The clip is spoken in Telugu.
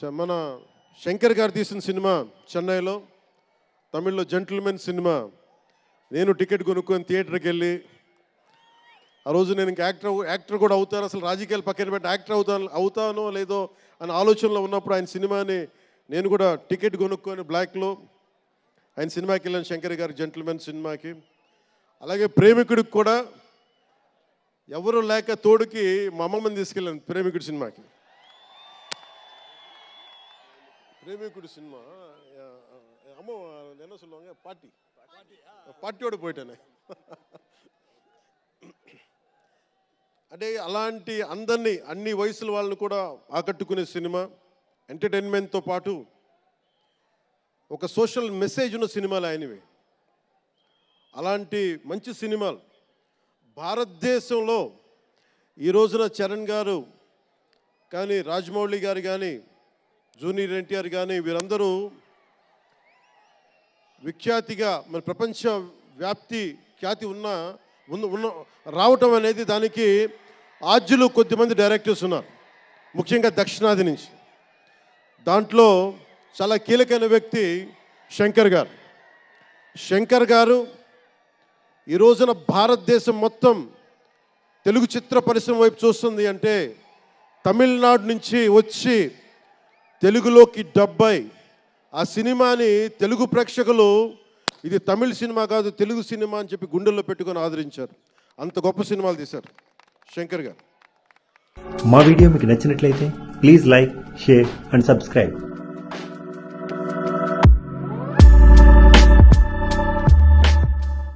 మన శంకర్ గారు తీసిన సినిమా చెన్నైలో తమిళ్ళో జెంటిల్మెన్ సినిమా. నేను టికెట్ కొనుక్కొని థియేటర్కి వెళ్ళి ఆ రోజు నేను ఇంక యాక్టర్ యాక్టర్ కూడా అవుతాను అసలు రాజకీయాలు పక్కన పెట్టి యాక్టర్ అవుతాను అవుతానో లేదో అనే ఆలోచనలో ఉన్నప్పుడు ఆయన సినిమాని నేను కూడా టికెట్ కొనుక్కొని బ్లాక్లో ఆయన సినిమాకి వెళ్ళాను శంకర్ గారి జెంటిల్మెన్ సినిమాకి. అలాగే ప్రేమికుడికి కూడా ఎవరు లేక తోడుకి మా అమ్మమ్మని తీసుకెళ్ళాను ప్రేమికుడి సినిమాకి. ప్రేమికుడు సినిమా. அம்மா என்ன சொல்லுவாங்க பாட்டி పార్టీోడు పోయిటనే. అంటే అలాంటి అందరినీ అన్ని వయసుల వాళ్ళని కూడా ఆకట్టుకునే సినిమా ఎంటర్టైన్మెంట్తో పాటు ఒక సోషల్ మెసేజ్ ఉన్న సినిమాలు ఆయనవి. అలాంటి మంచి సినిమాలు భారతదేశంలో ఈ రోజున చరణ్ గారు కానీ రాజమౌళి గారు కానీ జూనియర్ ఎన్టీఆర్ కానీ వీరందరూ విఖ్యాతిగా మన ప్రపంచ వ్యాప్తి ఖ్యాతి ఉన్న ఉన్న ఉన్న రావటం అనేది దానికి ఆద్యులు కొద్దిమంది డైరెక్టర్స్ ఉన్నారు. ముఖ్యంగా దక్షిణాది నుంచి. దాంట్లో చాలా కీలకమైన వ్యక్తి శంకర్ గారు. శంకర్ గారు ఈ రోజున భారతదేశం మొత్తం తెలుగు చిత్ర పరిశ్రమ వైపు చూస్తుంది అంటే తమిళనాడు నుంచి వచ్చి తెలుగులోకి డబ్బై. ఆ సినిమాని తెలుగు ప్రేక్షకులు ఇది తమిళ సినిమా కాదు తెలుగు సినిమా అని చెప్పి గుండెల్లో పెట్టుకొని ఆదరించారు. అంత గొప్ప సినిమాలు తీశారు శంకర్ గారు. మా వీడియో మీకు నచ్చినట్లయితే please like share and subscribe.